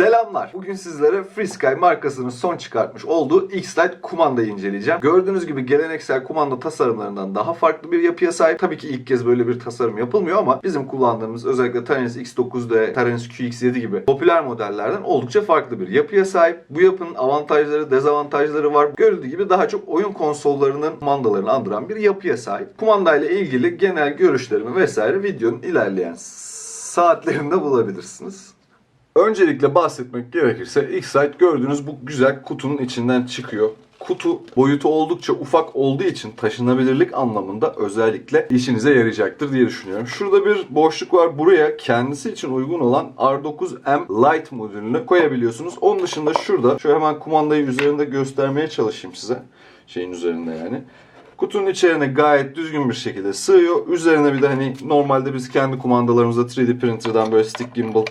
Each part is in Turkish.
Selamlar. Bugün sizlere FreeSky markasının son çıkartmış olduğu X-Lite kumandayı inceleyeceğim. Gördüğünüz gibi geleneksel kumanda tasarımlarından daha farklı bir yapıya sahip. Tabii ki ilk kez böyle bir tasarım yapılmıyor ama bizim kullandığımız özellikle Taranis X9'da, Taranis QX7 gibi popüler modellerden oldukça farklı bir yapıya sahip. Bu yapının avantajları, dezavantajları var. Görüldüğü gibi daha çok oyun konsollarının kumandalarını andıran bir yapıya sahip. Kumandayla ilgili genel görüşlerimi vesaire videonun ilerleyen saatlerinde bulabilirsiniz. Öncelikle bahsetmek gerekirse X-Lite gördüğünüz bu güzel kutunun içinden çıkıyor. Kutu boyutu oldukça ufak olduğu için taşınabilirlik anlamında özellikle işinize yarayacaktır diye düşünüyorum. Şurada bir boşluk var. Buraya kendisi için uygun olan R9M Lite modülünü koyabiliyorsunuz. Onun dışında şurada şöyle hemen kumandayı üzerinde göstermeye çalışayım size. Şeyin üzerinde yani. Kutunun içerine gayet düzgün bir şekilde sığıyor. Üzerine bir de hani normalde biz kendi kumandalarımızda 3D printer'dan böyle stick gimbal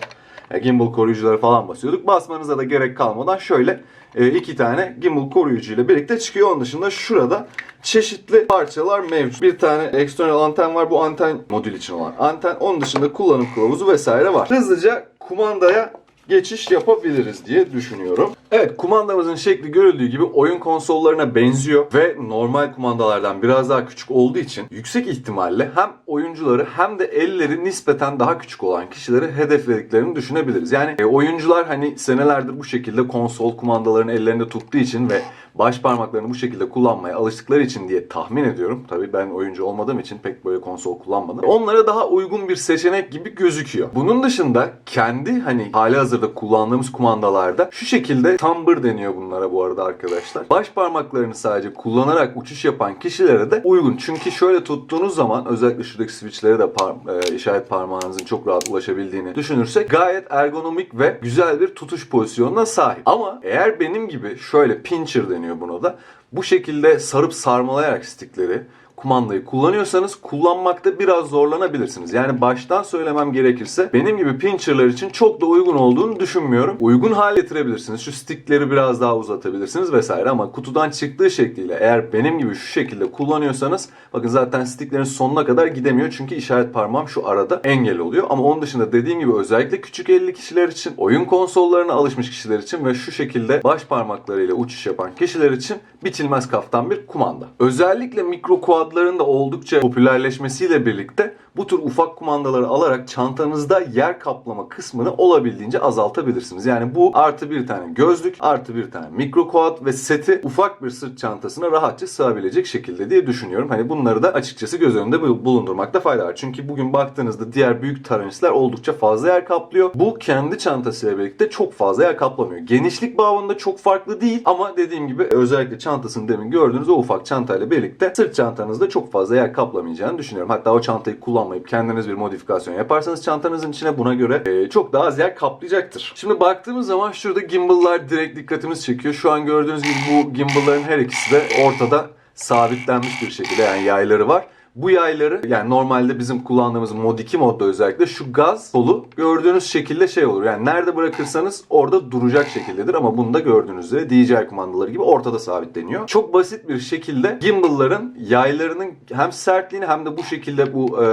gimbal koruyucuları falan basıyorduk. Basmanıza da gerek kalmadan şöyle e, iki tane gimbal koruyucu ile birlikte çıkıyor. Onun dışında şurada çeşitli parçalar mevcut. Bir tane eksternal anten var. Bu anten modül için olan anten. Onun dışında kullanım kılavuzu vesaire var. Hızlıca kumandaya geçiş yapabiliriz diye düşünüyorum. Evet kumandamızın şekli görüldüğü gibi oyun konsollarına benziyor ve normal kumandalardan biraz daha küçük olduğu için yüksek ihtimalle hem oyuncuları hem de elleri nispeten daha küçük olan kişileri hedeflediklerini düşünebiliriz. Yani e, oyuncular hani senelerdir bu şekilde konsol kumandalarını ellerinde tuttuğu için ve baş parmaklarını bu şekilde kullanmaya alıştıkları için diye tahmin ediyorum. Tabii ben oyuncu olmadığım için pek böyle konsol kullanmadım. Onlara daha uygun bir seçenek gibi gözüküyor. Bunun dışında kendi hani hali hazırda kullandığımız kumandalarda şu şekilde tumbler deniyor bunlara bu arada arkadaşlar. Baş parmaklarını sadece kullanarak uçuş yapan kişilere de uygun. Çünkü şöyle tuttuğunuz zaman özellikle şuradaki switchlere de par- e, işaret parmağınızın çok rahat ulaşabildiğini düşünürsek gayet ergonomik ve güzel bir tutuş pozisyonuna sahip. Ama eğer benim gibi şöyle pincher deniyor buna da bu şekilde sarıp sarmalayarak stickleri kumandayı kullanıyorsanız kullanmakta biraz zorlanabilirsiniz. Yani baştan söylemem gerekirse benim gibi pincherlar için çok da uygun olduğunu düşünmüyorum. Uygun hale getirebilirsiniz. Şu stickleri biraz daha uzatabilirsiniz vesaire ama kutudan çıktığı şekliyle eğer benim gibi şu şekilde kullanıyorsanız bakın zaten sticklerin sonuna kadar gidemiyor çünkü işaret parmağım şu arada engel oluyor. Ama onun dışında dediğim gibi özellikle küçük elli kişiler için, oyun konsollarına alışmış kişiler için ve şu şekilde baş parmaklarıyla uçuş yapan kişiler için biçilmez kaftan bir kumanda. Özellikle mikro kuadların da oldukça popülerleşmesiyle birlikte bu tür ufak kumandaları alarak çantanızda yer kaplama kısmını olabildiğince azaltabilirsiniz. Yani bu artı bir tane gözlük, artı bir tane mikro kuad ve seti ufak bir sırt çantasına rahatça sığabilecek şekilde diye düşünüyorum. Hani bunları da açıkçası göz önünde bu- bulundurmakta fayda var. Çünkü bugün baktığınızda diğer büyük taranisler oldukça fazla yer kaplıyor. Bu kendi çantasıyla birlikte çok fazla yer kaplamıyor. Genişlik bağlamında çok farklı değil ama dediğim gibi özellikle çantasını demin gördüğünüz o ufak çantayla birlikte sırt çantanızda çok fazla yer kaplamayacağını düşünüyorum. Hatta o çantayı kullanmayıp kendiniz bir modifikasyon yaparsanız çantanızın içine buna göre e, çok daha az yer kaplayacaktır. Şimdi baktığımız zaman şurada gimbal'lar direkt dikkatimizi çekiyor. Şu an gördüğünüz gibi bu gimbal'ların her ikisi de ortada sabitlenmiş bir şekilde yani yayları var. Bu yayları yani normalde bizim kullandığımız mod 2 modda özellikle şu gaz kolu gördüğünüz şekilde şey olur. Yani nerede bırakırsanız orada duracak şekildedir ama bunu da gördüğünüz üzere DJI kumandaları gibi ortada sabitleniyor. Çok basit bir şekilde gimbal'ların yaylarının hem sertliğini hem de bu şekilde bu e,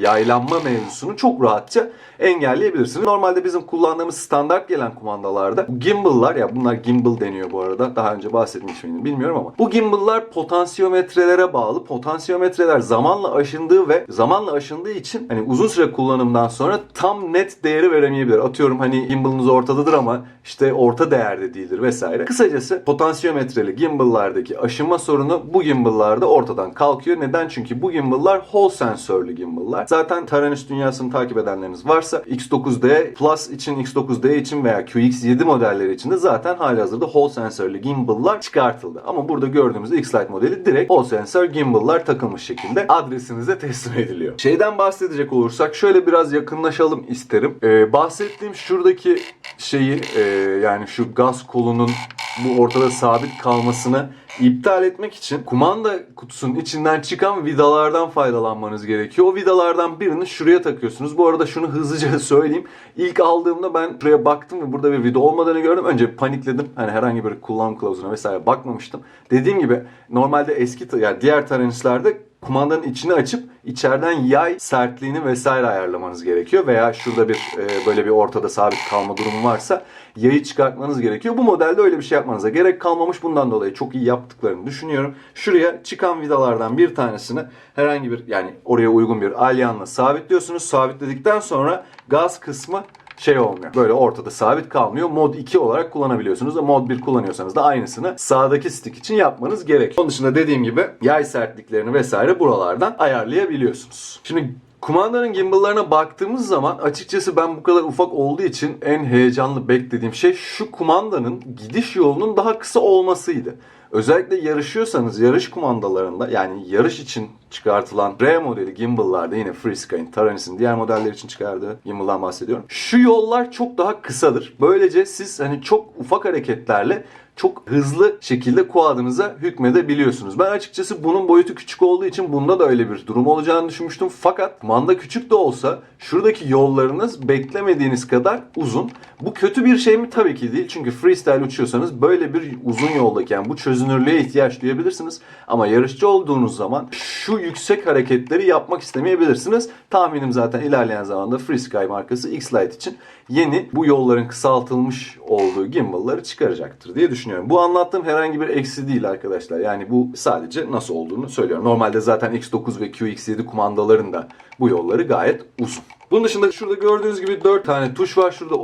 yaylanma mevzusunu çok rahatça engelleyebilirsiniz. Normalde bizim kullandığımız standart gelen kumandalarda gimbal'lar ya bunlar gimbal deniyor bu arada. Daha önce bahsetmiş miydim bilmiyorum ama bu gimbal'lar potansiyometrelere bağlı. Potansiyometreler zamanla aşındığı ve zamanla aşındığı için hani uzun süre kullanımdan sonra tam net değeri veremeyebilir. Atıyorum hani gimbal'ınız ortadadır ama işte orta değerde değildir vesaire. Kısacası potansiyometreli gimbal'lardaki aşınma sorunu bu gimbal'larda ortadan kalkıyor. Neden? Çünkü bu gimbal'lar Hall sensörlü gimbal'lar. Zaten Taranis dünyasını takip edenleriniz varsa X9D Plus için, X9D için veya QX7 modelleri için de zaten halihazırda Hall sensörlü gimbal'lar çıkartıldı. Ama burada gördüğümüz X-Lite modeli direkt Hall sensör gimbal'lar takılmış şekilde adresinize teslim ediliyor. Şeyden bahsedecek olursak şöyle biraz yakınlaşalım isterim. Ee, bahsettiğim şuradaki şeyi e, yani şu gaz kolunun bu ortada sabit kalmasını iptal etmek için kumanda kutusunun içinden çıkan vidalardan faydalanmanız gerekiyor. O vidalardan birini şuraya takıyorsunuz. Bu arada şunu hızlıca söyleyeyim. İlk aldığımda ben şuraya baktım ve burada bir vida olmadığını gördüm. Önce panikledim. Hani herhangi bir kullanım kılavuzuna vesaire bakmamıştım. Dediğim gibi normalde eski yani diğer Taranis'lerde kumandanın içini açıp içeriden yay sertliğini vesaire ayarlamanız gerekiyor. Veya şurada bir e, böyle bir ortada sabit kalma durumu varsa yayı çıkartmanız gerekiyor. Bu modelde öyle bir şey yapmanıza gerek kalmamış. Bundan dolayı çok iyi yaptıklarını düşünüyorum. Şuraya çıkan vidalardan bir tanesini herhangi bir yani oraya uygun bir alyanla sabitliyorsunuz. Sabitledikten sonra gaz kısmı şey olmuyor. Böyle ortada sabit kalmıyor. Mod 2 olarak kullanabiliyorsunuz. Mod 1 kullanıyorsanız da aynısını sağdaki stick için yapmanız gerekiyor. Onun dışında dediğim gibi yay sertliklerini vesaire buralardan ayarlayabiliyorsunuz. Şimdi Kumandanın gimbal'larına baktığımız zaman açıkçası ben bu kadar ufak olduğu için en heyecanlı beklediğim şey şu kumandanın gidiş yolunun daha kısa olmasıydı. Özellikle yarışıyorsanız yarış kumandalarında yani yarış için çıkartılan R modeli gimbal'larda yine FreeSky'in, Taranis'in diğer modeller için çıkardığı gimbal'dan bahsediyorum. Şu yollar çok daha kısadır. Böylece siz hani çok ufak hareketlerle çok hızlı şekilde quad'ınıza hükmedebiliyorsunuz. Ben açıkçası bunun boyutu küçük olduğu için bunda da öyle bir durum olacağını düşünmüştüm. Fakat manda küçük de olsa şuradaki yollarınız beklemediğiniz kadar uzun. Bu kötü bir şey mi? Tabii ki değil. Çünkü freestyle uçuyorsanız böyle bir uzun yoldaki yani bu çözünürlüğe ihtiyaç duyabilirsiniz. Ama yarışçı olduğunuz zaman şu yüksek hareketleri yapmak istemeyebilirsiniz. Tahminim zaten ilerleyen zamanda FreeSky markası X-Lite için yeni bu yolların kısaltılmış olduğu gimbal'ları çıkaracaktır diye düşünüyorum. Bu anlattığım herhangi bir eksi değil arkadaşlar. Yani bu sadece nasıl olduğunu söylüyorum. Normalde zaten X9 ve QX7 kumandaların da bu yolları gayet uzun. Bunun dışında şurada gördüğünüz gibi 4 tane tuş var. Şurada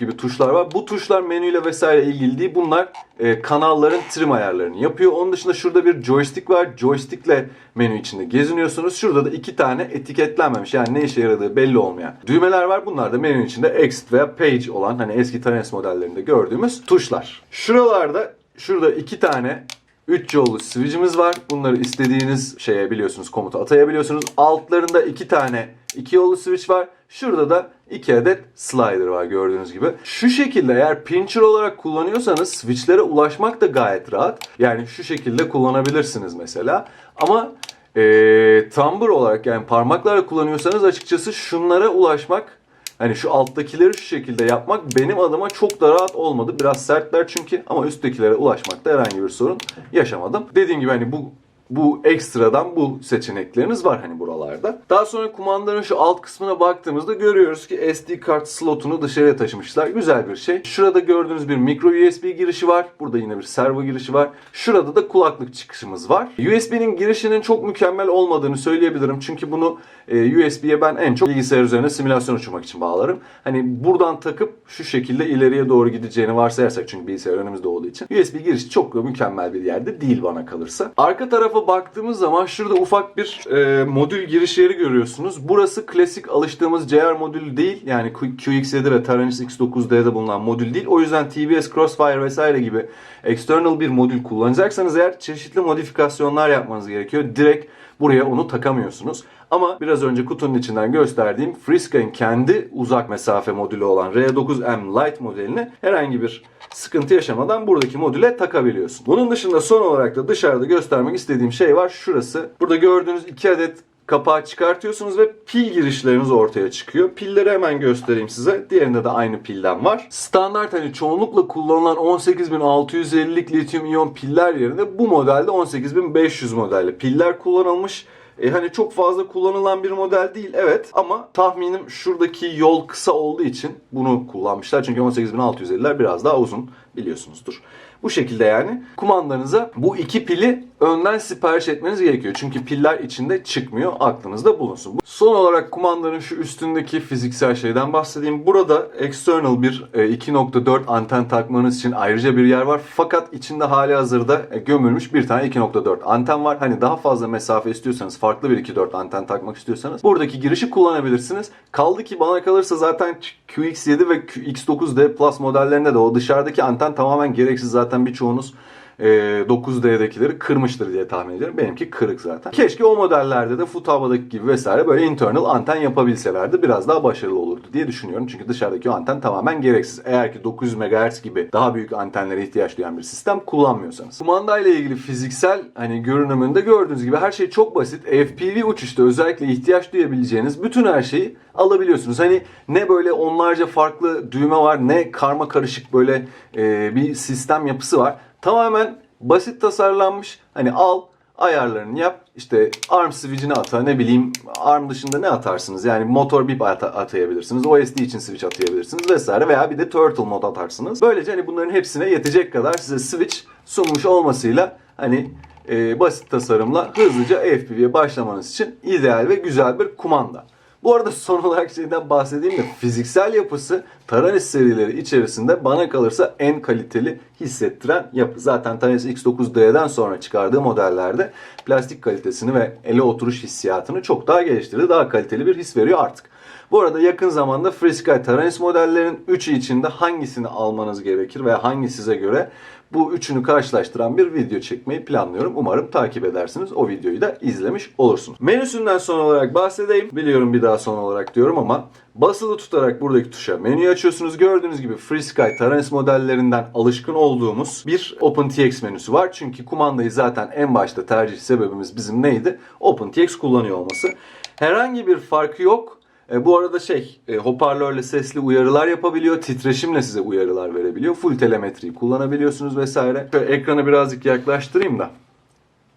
gibi tuşlar var. Bu tuşlar menüyle vesaire ilgili değil. Bunlar e, kanalların trim ayarlarını yapıyor. Onun dışında şurada bir joystick var. Joystickle menü içinde geziniyorsunuz. Şurada da iki tane etiketlenmemiş yani ne işe yaradığı belli olmayan düğmeler var. Bunlar da menünün içinde exit veya page olan hani eski Tanes modellerinde gördüğümüz tuşlar. Şuralarda şurada iki tane 3 yollu switch'imiz var. Bunları istediğiniz şeye biliyorsunuz komuta atayabiliyorsunuz. Altlarında iki tane iki yollu switch var. Şurada da iki adet slider var gördüğünüz gibi. Şu şekilde eğer pincher olarak kullanıyorsanız switchlere ulaşmak da gayet rahat. Yani şu şekilde kullanabilirsiniz mesela. Ama ee, tumbler olarak yani parmaklarla kullanıyorsanız açıkçası şunlara ulaşmak Hani şu alttakileri şu şekilde yapmak benim adıma çok da rahat olmadı. Biraz sertler çünkü ama üsttekilere ulaşmakta herhangi bir sorun yaşamadım. Dediğim gibi hani bu bu ekstradan bu seçenekleriniz var hani buralarda. Daha sonra kumandanın şu alt kısmına baktığımızda görüyoruz ki SD kart slotunu dışarıya taşımışlar. Güzel bir şey. Şurada gördüğünüz bir micro USB girişi var. Burada yine bir servo girişi var. Şurada da kulaklık çıkışımız var. USB'nin girişinin çok mükemmel olmadığını söyleyebilirim. Çünkü bunu e, USB'ye ben en çok bilgisayar üzerine simülasyon uçurmak için bağlarım. Hani buradan takıp şu şekilde ileriye doğru gideceğini varsayarsak çünkü bilgisayar önümüzde olduğu için USB girişi çok mükemmel bir yerde değil bana kalırsa. Arka tarafa baktığımız zaman şurada ufak bir e, modül giriş yeri görüyorsunuz. Burası klasik alıştığımız JR modülü değil. Yani Q- QX7 ve Taranis X9D'de bulunan modül değil. O yüzden TBS Crossfire vesaire gibi external bir modül kullanacaksanız eğer çeşitli modifikasyonlar yapmanız gerekiyor. Direkt buraya onu takamıyorsunuz. Ama biraz önce kutunun içinden gösterdiğim FreeSky'in kendi uzak mesafe modülü olan R9M Lite modelini herhangi bir sıkıntı yaşamadan buradaki modüle takabiliyorsun. Bunun dışında son olarak da dışarıda göstermek istediğim şey var. Şurası. Burada gördüğünüz iki adet kapağı çıkartıyorsunuz ve pil girişleriniz ortaya çıkıyor. Pilleri hemen göstereyim size. Diğerinde de aynı pilden var. Standart hani çoğunlukla kullanılan 18650'lik lityum iyon piller yerine bu modelde 18500 modelde piller kullanılmış. E, hani çok fazla kullanılan bir model değil evet ama tahminim şuradaki yol kısa olduğu için bunu kullanmışlar. Çünkü 18650'ler biraz daha uzun biliyorsunuzdur. Bu şekilde yani kumandanıza bu iki pili önden sipariş etmeniz gerekiyor. Çünkü piller içinde çıkmıyor. Aklınızda bulunsun. Son olarak kumandanın şu üstündeki fiziksel şeyden bahsedeyim. Burada external bir e, 2.4 anten takmanız için ayrıca bir yer var. Fakat içinde hali hazırda e, gömülmüş bir tane 2.4 anten var. Hani daha fazla mesafe istiyorsanız, farklı bir 2.4 anten takmak istiyorsanız buradaki girişi kullanabilirsiniz. Kaldı ki bana kalırsa zaten QX7 ve X9D Plus modellerinde de o dışarıdaki anten tamamen gereksiz. Zaten birçoğunuz e, 9D'dekileri kırmıştır diye tahmin ediyorum. Benimki kırık zaten. Keşke o modellerde de Futaba'daki gibi vesaire böyle internal anten yapabilselerdi biraz daha başarılı olurdu diye düşünüyorum. Çünkü dışarıdaki o anten tamamen gereksiz. Eğer ki 900 MHz gibi daha büyük antenlere ihtiyaç duyan bir sistem kullanmıyorsanız. Kumanda ile ilgili fiziksel hani görünümünde gördüğünüz gibi her şey çok basit. FPV uçuşta özellikle ihtiyaç duyabileceğiniz bütün her şeyi alabiliyorsunuz. Hani ne böyle onlarca farklı düğme var ne karma karışık böyle e, bir sistem yapısı var. Tamamen basit tasarlanmış. Hani al ayarlarını yap. İşte arm switch'ini ata ne bileyim arm dışında ne atarsınız? Yani motor bip ata- atayabilirsiniz. OSD için switch atayabilirsiniz vesaire veya bir de turtle mod atarsınız. Böylece hani bunların hepsine yetecek kadar size switch sunmuş olmasıyla hani e, basit tasarımla hızlıca FPV'ye başlamanız için ideal ve güzel bir kumanda. Bu arada son olarak şeyden bahsedeyim de fiziksel yapısı Taranis serileri içerisinde bana kalırsa en kaliteli hissettiren yapı. Zaten Taranis X9D'den sonra çıkardığı modellerde plastik kalitesini ve ele oturuş hissiyatını çok daha geliştirdi. Daha kaliteli bir his veriyor artık. Bu arada yakın zamanda FreeSky Taranis modellerinin 3'ü içinde hangisini almanız gerekir veya hangi size göre bu üçünü karşılaştıran bir video çekmeyi planlıyorum. Umarım takip edersiniz. O videoyu da izlemiş olursunuz. Menüsünden son olarak bahsedeyim. Biliyorum bir daha son olarak diyorum ama basılı tutarak buradaki tuşa menüyü açıyorsunuz. Gördüğünüz gibi FreeSky Taranis modellerinden alışkın olduğumuz bir OpenTX menüsü var. Çünkü kumandayı zaten en başta tercih sebebimiz bizim neydi? OpenTX kullanıyor olması. Herhangi bir farkı yok. E, bu arada şey e, hoparlörle sesli uyarılar yapabiliyor. Titreşimle size uyarılar verebiliyor. Full telemetriyi kullanabiliyorsunuz vesaire. Şöyle ekranı birazcık yaklaştırayım da.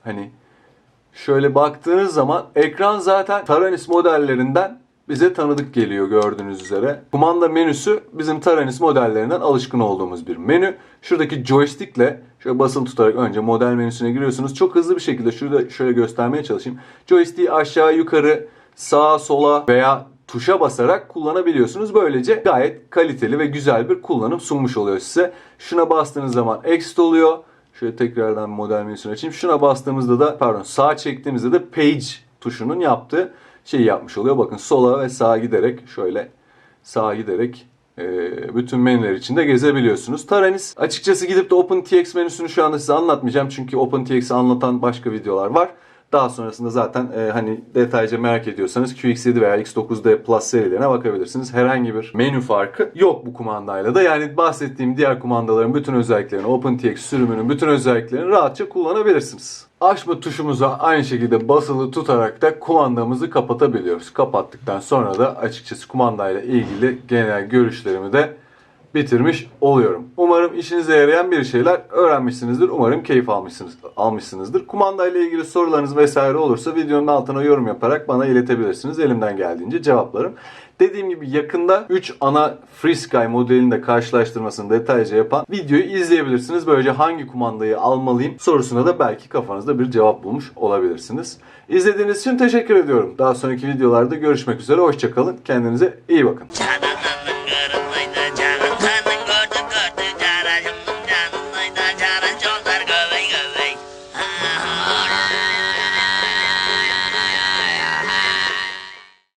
Hani şöyle baktığınız zaman ekran zaten Taranis modellerinden bize tanıdık geliyor gördüğünüz üzere. Kumanda menüsü bizim Taranis modellerinden alışkın olduğumuz bir menü. Şuradaki joystickle şöyle basılı tutarak önce model menüsüne giriyorsunuz. Çok hızlı bir şekilde şurada şöyle göstermeye çalışayım. Joystick'i aşağı yukarı sağa sola veya tuşa basarak kullanabiliyorsunuz. Böylece gayet kaliteli ve güzel bir kullanım sunmuş oluyor size. Şuna bastığınız zaman exit oluyor. Şöyle tekrardan model menüsünü açayım. Şuna bastığımızda da pardon sağa çektiğimizde de page tuşunun yaptığı şeyi yapmış oluyor. Bakın sola ve sağa giderek şöyle sağa giderek e, bütün menüler içinde gezebiliyorsunuz. Taranis açıkçası gidip de OpenTX menüsünü şu anda size anlatmayacağım. Çünkü OpenTX'i anlatan başka videolar var. Daha sonrasında zaten e, hani detaylıca merak ediyorsanız QX7 veya X9D Plus serilerine bakabilirsiniz. Herhangi bir menü farkı yok bu kumandayla da. Yani bahsettiğim diğer kumandaların bütün özelliklerini, OpenTX sürümünün bütün özelliklerini rahatça kullanabilirsiniz. Açma tuşumuza aynı şekilde basılı tutarak da kumandamızı kapatabiliyoruz. Kapattıktan sonra da açıkçası kumandayla ilgili genel görüşlerimi de bitirmiş oluyorum. Umarım işinize yarayan bir şeyler öğrenmişsinizdir. Umarım keyif almışsınız, almışsınızdır. Kumanda ile ilgili sorularınız vesaire olursa videonun altına yorum yaparak bana iletebilirsiniz. Elimden geldiğince cevaplarım. Dediğim gibi yakında 3 ana FreeSky modelini de karşılaştırmasını detaylıca yapan videoyu izleyebilirsiniz. Böylece hangi kumandayı almalıyım sorusuna da belki kafanızda bir cevap bulmuş olabilirsiniz. İzlediğiniz için teşekkür ediyorum. Daha sonraki videolarda görüşmek üzere. Hoşçakalın. Kendinize iyi bakın. Ta-da!